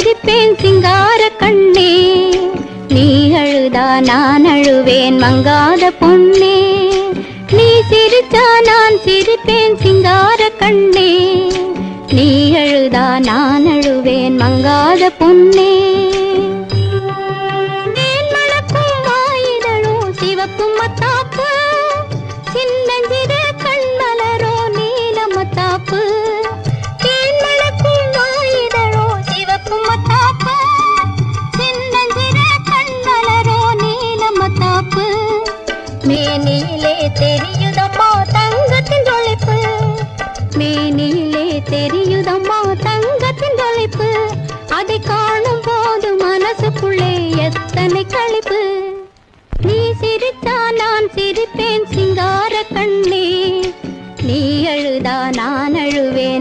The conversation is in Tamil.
சிரிப்பேன் சிங்கார கண்ணே. நீ அழுதா நான் அழுவேன் மங்காத பொண்ணே. நீ சிரிச்சா நான் சிரிப்பேன் சிங்கார கண்ணே. நீ அழுதா நான் அழுவேன் மங்காத பொண்ணே. தேன் மணக்கும் சிவப்பும் மத்தாப்பு. சின்ன மேனியிலே தெரியுதம்மா தங்கத்தின் தொலைப்பு. மேனியிலே தெரியுதம்மா தங்கத்தின் தொலைப்பு. அதை காணும் போது மனசுக்குள்ளே எத்தனை களிப்பு நீ சிரித்தா நான் சிரிப்பேன் சிங்கார கண்ணே. நீ அழுதா நான் அழுவேன்.